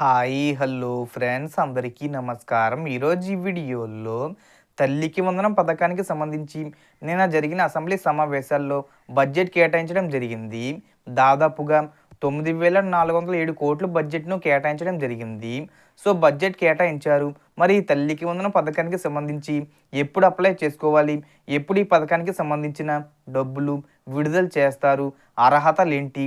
Hi hello friends. అందరికీ నమస్కారం. ఈరోజు ఈ వీడియోలో తల్లికి వందనం పథకానికి సంబంధించి నిన్న జరిగిన అసెంబ్లీ సమావేశాల్లో బడ్జెట్ కేటాయించడం జరిగింది. దాదాపుగా తొమ్మిది వేల నాలుగు వందల ఏడు కోట్ల బడ్జెట్ను కేటాయించడం జరిగింది. సో బడ్జెట్ కేటాయించారు. మరి ఈ తల్లికి వందన పథకానికి సంబంధించి ఎప్పుడు అప్లై చేసుకోవాలి? ఎప్పుడు ఈ పథకానికి సంబంధించిన డబ్బులు విడుదల చేస్తారు? అర్హతలు ఏంటి?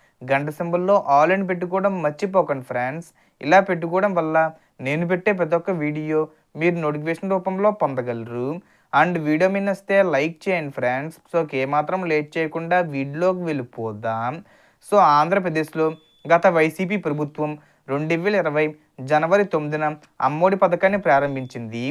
గంట సింబల్లో ఆల్ అని పెట్టుకోవడం మర్చిపోకండి ఫ్రెండ్స్. ఇలా పెట్టుకోవడం వల్ల నేను పెట్టే ప్రతి ఒక్క వీడియో మీరు నోటిఫికేషన్ రూపంలో పొందగలరు. అండ్ వీడియో మీద వస్తే లైక్ చేయండి ఫ్రెండ్స్. సో ఏమాత్రం లేట్ చేయకుండా వీడియోకి వెళ్ళిపోదాం. సో ఆంధ్రప్రదేశ్లో గత వైసీపీ ప్రభుత్వం రెండు వేల ఇరవై జనవరి తొమ్మిదిన అమ్మఒడి పథకాన్ని ప్రారంభించింది.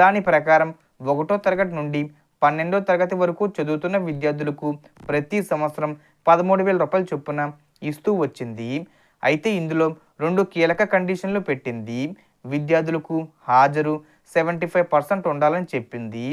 దాని ప్రకారం ఒకటో తరగతి నుండి పన్నెండో తరగతి వరకు చదువుతున్న విద్యార్థులకు ప్రతి సంవత్సరం పదమూడు వేల రూపాయల చొప్పున ఇస్తూ వచ్చింది. అయితే ఇందులో రెండు కీలక కండిషన్లు పెట్టింది. విద్యార్థులకు హాజరు సెవెంటీ ఫైవ్ పర్సెంట్ ఉండాలని చెప్పింది.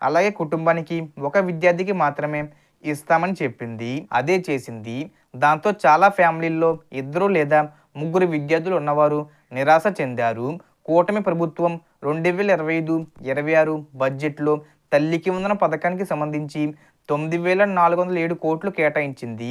అలాగే కుటుంబానికి ఒక విద్యార్థికి మాత్రమే ఇస్తామని చెప్పింది. అదే చేసింది. దాంతో చాలా ఫ్యామిలీల్లో ఇద్దరు లేదా ముగ్గురు విద్యార్థులు ఉన్నవారు నిరాశ చెందారు. కూటమి ప్రభుత్వం రెండు వేల ఇరవై ఐదు ఇరవై ఆరు బడ్జెట్లో తల్లికి వందన పథకానికి సంబంధించి తొమ్మిది వేల నాలుగు వందల ఏడు కోట్లు కేటాయించింది.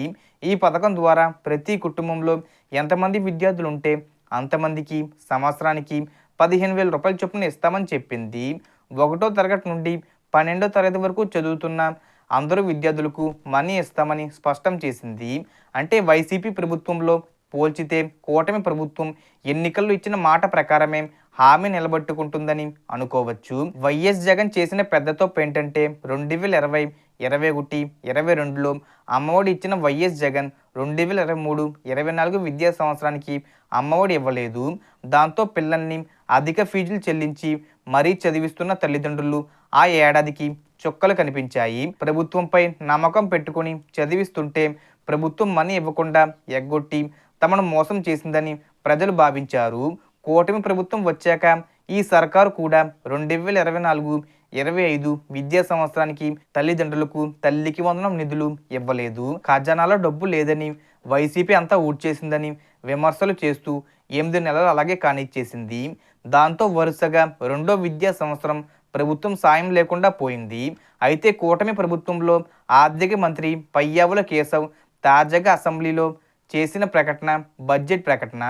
ఈ పథకం ద్వారా ప్రతి కుటుంబంలో ఎంతమంది విద్యార్థులు ఉంటే అంతమందికి సంవత్సరానికి పదిహేను వేల రూపాయల చొప్పున ఇస్తామని చెప్పింది. ఒకటో తరగతి నుండి పన్నెండో తరగతి వరకు చదువుతున్న అందరూ విద్యార్థులకు మనీ ఇస్తామని స్పష్టం చేసింది. అంటే వైసీపీ ప్రభుత్వంలో పోల్చితే కూటమి ప్రభుత్వం ఎన్నికల్లో ఇచ్చిన మాట ప్రకారమే హామీ నిలబెట్టుకుంటుందని అనుకోవచ్చు. వైఎస్ జగన్ చేసిన పెద్ద తప్పు ఏంటంటే రెండు వేల ఇరవై ఇరవై ఒకటి ఇరవై రెండులో అమ్మఒడి ఇచ్చిన వైఎస్ జగన్ రెండు వేల ఇరవై మూడు ఇరవై నాలుగు విద్యా సంవత్సరానికి అమ్మఒడి ఇవ్వలేదు. దాంతో పిల్లల్ని అధిక ఫీజులు చెల్లించి మరీ చదివిస్తున్న తల్లిదండ్రులు ఆ ఏడాదికి చుక్కలు కనిపించాయి. ప్రభుత్వంపై నమ్మకం పెట్టుకొని చదివిస్తుంటే ప్రభుత్వం మనీ ఇవ్వకుండా ఎగ్గొట్టి తమను మోసం చేసిందని ప్రజలు భావించారు. కూటమి ప్రభుత్వం వచ్చాక ఈ సర్కారు కూడా రెండు వేల ఇరవై నాలుగు ఇరవై ఐదు విద్యా సంవత్సరానికి తల్లిదండ్రులకు తల్లికి వందనం నిధులు ఇవ్వలేదు. ఖజానాలో డబ్బు లేదని వైసీపీ అంతా ఊడ్చేసిందని విమర్శలు చేస్తూ ఎనిమిది నెలలు అలాగే కానిచ్చేసింది. దాంతో వరుసగా రెండో విద్యా సంవత్సరం ప్రభుత్వం సాయం లేకుండా పోయింది. అయితే కూటమి ప్రభుత్వంలో ఆర్థిక మంత్రి పయ్యావుల కేశవ్ తాజాగా అసెంబ్లీలో చేసిన ప్రకటన బడ్జెట్ ప్రకటన.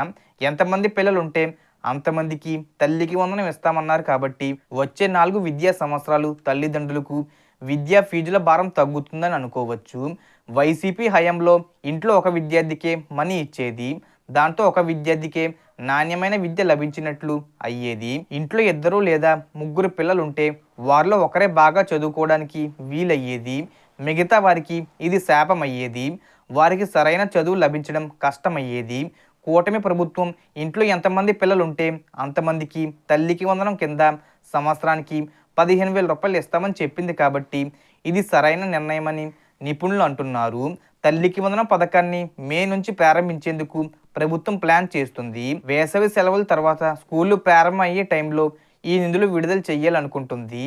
ఎంతమంది పిల్లలు ఉంటే అంతమందికి తల్లికి వందనం ఇస్తామన్నారు కాబట్టి వచ్చే నాలుగు విద్యా సంవత్సరాలు తల్లిదండ్రులకు విద్యా ఫీజుల భారం తగ్గుతుందని అనుకోవచ్చు. వైసీపీ హయాంలో ఇంట్లో ఒక విద్యార్థికే మనీ ఇచ్చేది దాంతో ఒక విద్యార్థికే నాణ్యమైన విద్య లభించినట్లు అయ్యేది. ఇంట్లో ఇద్దరు లేదా ముగ్గురు పిల్లలు ఉంటే వారిలో ఒకరే బాగా చదువుకోవడానికి వీలయ్యేది. మిగతా వారికి ఇది శాపం అయ్యేది వారికి సరైన చదువు లభించడం కష్టమయ్యేది. కూటమి ప్రభుత్వం ఇంట్లో ఎంతమంది పిల్లలు ఉంటే అంతమందికి తల్లికి వందనం కింద సంవత్సరానికి పదిహేను వేల రూపాయలు ఇస్తామని చెప్పింది కాబట్టి ఇది సరైన నిర్ణయమని నిపుణులు అంటున్నారు. తల్లికి వందనం పథకాన్ని మే నుంచి ప్రారంభించేందుకు ప్రభుత్వం ప్లాన్ చేస్తుంది. వేసవి సెలవుల తర్వాత స్కూళ్ళు ప్రారంభం అయ్యే టైంలో ఈ నిధులు విడుదల చేయాలనుకుంటుంది.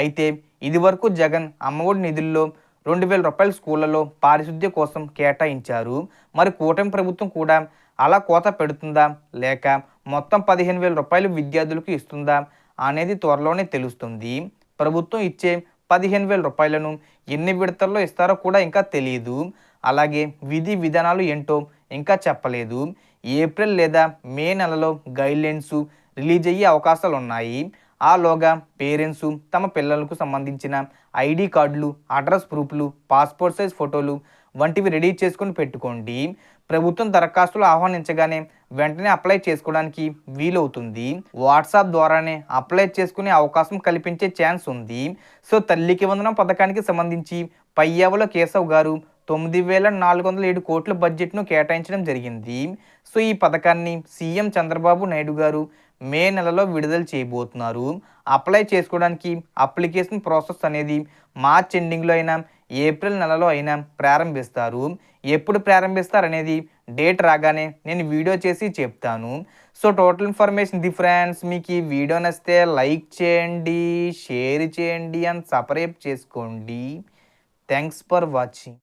అయితే ఇదివరకు జగన్ అమ్మఒడి నిధుల్లో రెండు వేల రూపాయల స్కూళ్ళలో పారిశుద్ధ్య కోసం కేటాయించారు. మరి కూటమి ప్రభుత్వం కూడా అలా కోత పెడుతుందా? లేక మొత్తం పదిహేను వేల రూపాయలు విద్యార్థులకు ఇస్తుందా? అనేది త్వరలోనే తెలుస్తుంది. ప్రభుత్వం ఇచ్చే పదిహేను వేల రూపాయలను ఎన్ని విడతల్లో ఇస్తారో కూడా ఇంకా తెలియదు అలాగే విధి విధానాలు ఏంటో ఇంకా చెప్పలేదు. ఏప్రిల్ లేదా మే నెలలో గైడ్లైన్స్ రిలీజ్ అయ్యే అవకాశాలు ఉన్నాయి. ఆలోగా పేరెంట్స్ తమ పిల్లలకు సంబంధించిన ఐడి కార్డులు అడ్రస్ ప్రూఫ్లు పాస్పోర్ట్ సైజ్ ఫోటోలు వంటివి రెడీ చేసుకొని పెట్టుకోండి. ప్రభుత్వం దరఖాస్తులు ఆహ్వానించగానే వెంటనే అప్లై చేసుకోవడానికి వీలవుతుంది. వాట్సాప్ ద్వారానే అప్లై చేసుకునే అవకాశం కల్పించే ఛాన్స్ ఉంది. సో తల్లికి వందనం పథకానికి సంబంధించి పయ్యావుల కేశవ్ గారు తొమ్మిది వేల నాలుగు వందల ఏడు కోట్ల బడ్జెట్ను కేటాయించడం జరిగింది. సో ఈ పథకాన్ని సీఎం చంద్రబాబు నాయుడు గారు మే నెలలో విడుదల చేయబోతున్నారు. అప్లై చేసుకోవడానికి అప్లికేషన్ ప్రాసెస్ అనేది మార్చ్ ఎండింగ్లో అయినా ఏప్రిల్ నెలలో అయినా ప్రారంభిస్తారు. ఎప్పుడు ప్రారంభిస్తారు అనేది డేట్ రాగానే నేను వీడియో చేసి చెప్తాను. సో టోటల్ ఇన్ఫర్మేషన్ ఇది ఫ్రెండ్స్ మీకు ఈ వీడియో నచ్చితే లైక్ చేయండి షేర్ చేయండి అండ్ సపరేట్ చేసుకోండి. Thanks for watching.